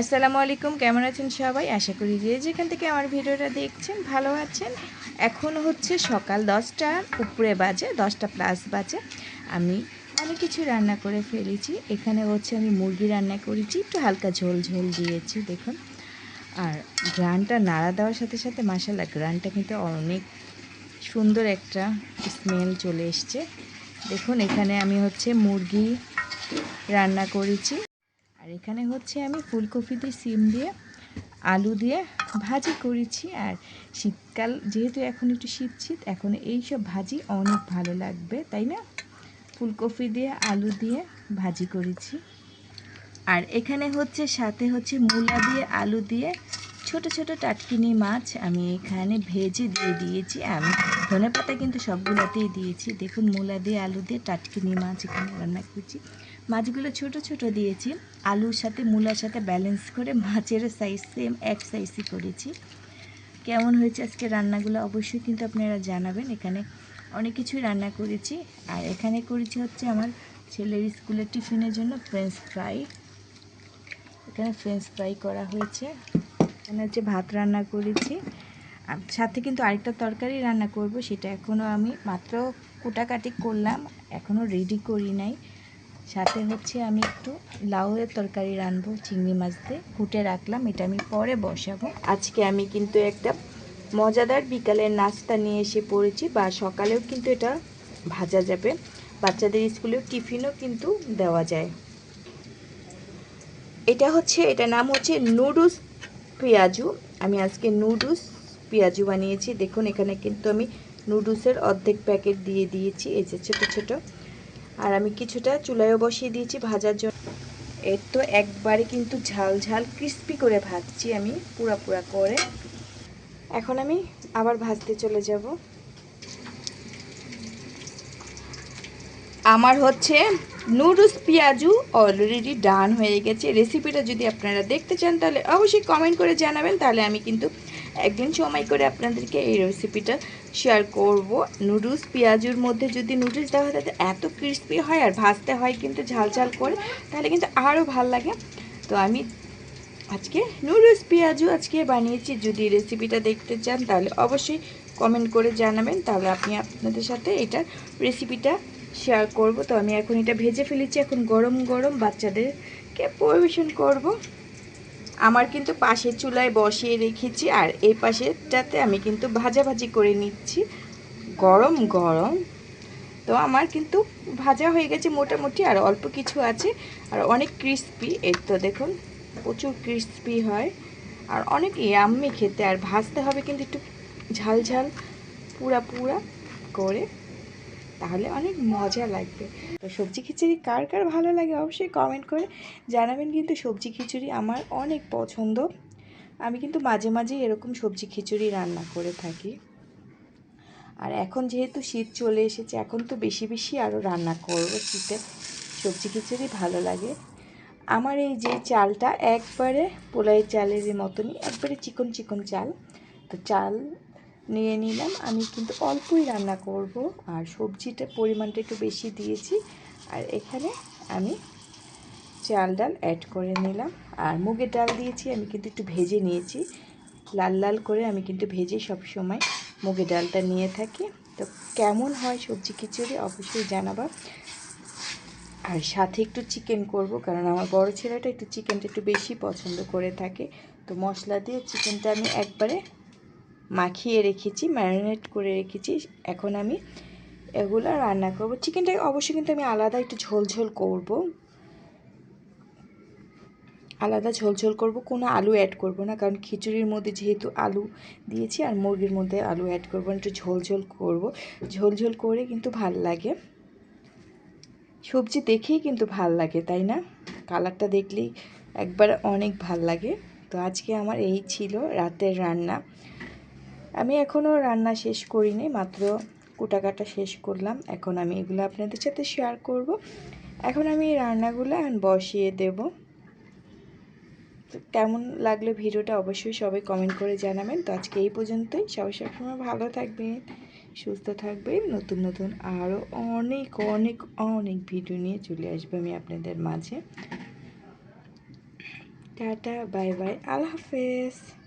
আসসালামু আলাইকুম, কেমন আছেন সবাই? আশা করি যে যেখান থেকে আমার ভিডিওটা দেখছেন ভালো আছেন। এখন হচ্ছে সকাল দশটার উপরে বাজে, দশটা প্লাস বাজে। আমি অনেক কিছু রান্না করে ফেলেছি। এখানে হচ্ছে আমি মুরগি রান্না করেছি, একটু হালকা ঝোল ঝোল দিয়েছি, দেখুন। আর গ্রানটা নাড়া দেওয়ার সাথে সাথে মাসালা গ্রানটা কিন্তু অনেক সুন্দর একটা স্মেল চলে এসছে। দেখুন, এখানে আমি হচ্ছে মুরগি রান্না করেছি। আর এখানে হচ্ছে আমি ফুলকপি দিয়ে, সিম দিয়ে, আলু দিয়ে ভাজি করেছি। আর শীতকাল, যেহেতু এখন একটু শীত শীত, এখন এই সব ভাজি অনেক ভালো লাগবে, তাই না? ফুলকপি দিয়ে, আলু দিয়ে ভাজি করেছি। আর এখানে হচ্ছে, সাথে হচ্ছে মূলা দিয়ে, আলু দিয়ে ছোট ছোট টাটকিনি মাছ আমি এখানে ভেজে দিয়ে দিয়েছি। আমি ধনে পাতা কিন্তু সবগুলোতেই দিয়েছি। দেখুন, মূলা দিয়ে, আলু দিয়ে, টাটকিনি মাছ এখানে রান্না করেছি। মাছগুলো ছোট ছোট দিয়েছি, আলুর সাথে, মূলার সাথে ব্যালেন্স করে মাছের সাইজ সেম এক সাইজই করেছি। কেমন হয়েছে আজকে রান্নাগুলো অবশ্যই কিন্তু আপনারা জানাবেন। এখানে অনেক কিছুই রান্না করেছি। আর এখানে করেছি হচ্ছে আমার ছেলের স্কুলের টিফিনের জন্য ফ্রেঞ্চ ফ্রাই এখানে ফ্রেঞ্চ ফ্রাই করা হয়েছে। এখানে হচ্ছে ভাত রান্না করেছি। আর সাথে কিন্তু আরেকটা তরকারি রান্না করব, সেটা এখনও আমি মাত্র কুটাকাটি করলাম। এখনও রেডি করি নাই। সাথে হচ্ছে আমি একটু লাউয়ের তরকারি রানবো চিংড়ি মাছ দিয়ে। ফুটে রাখলাম, এটা আমি পরে বসাবো। আজকে আমি কিন্তু একটা মজাদার বিকালের নাস্তা নিয়ে এসে পড়েছি বা সকালেও কিন্তু এটা ভাজা যাবে। বাচ্চাদের স্কুলেও টিফিনও কিন্তু দেওয়া যায়। এটা হচ্ছে, এটা নাম হচ্ছে নুডলস পেঁয়াজু। আমি আজকে নুডলস পেঁয়াজু বানিয়েছি। দেখুন, এখানে কিন্তু আমি নুডলসের অর্ধেক প্যাকেট দিয়ে দিয়েছি। এই যে ছোটো ছোটো আর আমি কিছুটা চুলায়ও বসিয়ে দিয়েছি ভাজার জন্য। এর তো একবারে কিন্তু ঝাল ঝাল ক্রিস্পি করে ভাজছি আমি, পুরা পুরা করে। এখন আমি আবার ভাজতে চলে যাব। আমার হচ্ছে নুডলস পেঁয়াজু অলরেডি ডান হয়ে গেছে। রেসিপিটা যদি আপনারা দেখতে চান তাহলে অবশ্যই কমেন্ট করে জানাবেন। তাহলে আমি কিন্তু একদিন সময় করে আপনাদেরকে এই রেসিপিটা শেয়ার করব। নুডলস পেঁয়াজুর মধ্যে যদি নুডলস দেওয়া হয় এত ক্রিস্পি হয় আর ভাজতে হয় কিন্তু ঝাল ঝাল করে, তাহলে কিন্তু আরও ভালো লাগে। তো আমি আজকে নুডলস পেঁয়াজু আজকে বানিয়েছি। যদি রেসিপিটা দেখতে চান, তাহলে অবশ্যই কমেন্ট করে জানাবেন। তাহলে আপনি আপনাদের সাথে এটার রেসিপিটা শেয়ার করব। তো আমি এখন এটা ভেজে ফেলেছি। এখন গরম গরম বাচ্চাদেরকে পরিবেশন করব। আমার কিন্তু পাশের চুলায় বসিয়ে রেখেছি আর এই পাশেরটাতে আমি কিন্তু ভাজাভাজি করে নিচ্ছি। গরম গরম। তো আমার কিন্তু ভাজা হয়ে গেছে মোটামুটি আর অল্প কিছু আছে আর অনেক ক্রিস্পি এর তো দেখুন, প্রচুর ক্রিস্পি হয়। আর অনেক ইয়াম্মি খেতে। আর ভাজতে হবে কিন্তু একটু ঝাল ঝাল, পুরা পুরা করে। তাহলে অনেক মজা লাগবে। তো সবজি খিচুড়ি কার কার ভালো লাগে অবশ্যই কমেন্ট করে জানাবেন। কিন্তু সবজি খিচুড়ি আমার অনেক পছন্দ। আমি কিন্তু মাঝে মাঝে এরকম সবজি খিচুড়ি রান্না করে থাকি। আর এখন যেহেতু শীত চলে এসেছে, এখন তো বেশি বেশি আরও রান্না করব শীতে। সবজি খিচুড়ি ভালো লাগে। আমার এই যে চালটা একবারে পোলাই চালের মতনই, একবারে চিকন চিকন চাল। তো চাল নিয়ে নিলাম। আমি কিন্তু অল্পই রান্না করব আর সবজিটা পরিমাণটা একটু বেশি দিয়েছি। আর এখানে আমি চাল, ডাল অ্যাড করে নিলাম। আর মুগের ডাল দিয়েছি, আমি কিন্তু একটু ভেজে নিয়েছি। লাল লাল করে আমি কিন্তু ভেজে সব সময় মুগের ডালটা নিয়ে থাকি। তো কেমন হয় সবজি খিচুড়ি অবশ্যই জানাবা। আর সাথে একটু চিকেন করব, কারণ আমার বড় ছেলেটা একটু চিকেনটা একটু বেশি পছন্দ করে থাকে। তো মশলা দিয়ে চিকেনটা আমি একবারে মাখিয়ে রেখেছি ম্যারিনেট করে রেখেছি। এখন আমি এগুলো রান্না করব। চিকেনটা অবশ্যই কিন্তু আমি আলাদা একটু ঝোল ঝোল করব। আলাদা ঝোল ঝোল করব, কোনো আলু অ্যাড করব না। কারণ খিচুড়ির মধ্যে যেহেতু আলু দিয়েছি আর মুরগির মধ্যে আলু অ্যাড করব একটু ঝোল ঝোল করব। ঝোল ঝোল করে কিন্তু ভালো লাগে। সবজি দেখেই কিন্তু ভালো লাগে, তাই না? কালারটা দেখলেই একবার অনেক ভালো লাগে। তো আজকে আমার এই ছিল রাতের রান্না। আমি এখনও রান্না শেষ করিনি, মাত্র কুটাকাটা শেষ করলাম। এখন আমি এগুলো আপনাদের সাথে শেয়ার করব। এখন আমি রান্নাগুলো বসিয়ে দেব। কেমন লাগল ভিডিওটা অবশ্যই সবাই কমেন্ট করে জানাবেন। তো আজকে এই পর্যন্তই। সবাই সবসময় ভালো থাকবেন, সুস্থ থাকবেন। নতুন নতুন আরও অনেক অনেক অনেক ভিডিও নিয়ে চলে আসবে আমি আপনাদের মাঝে। Tata, bye bye. আল্লাহ হাফেজ।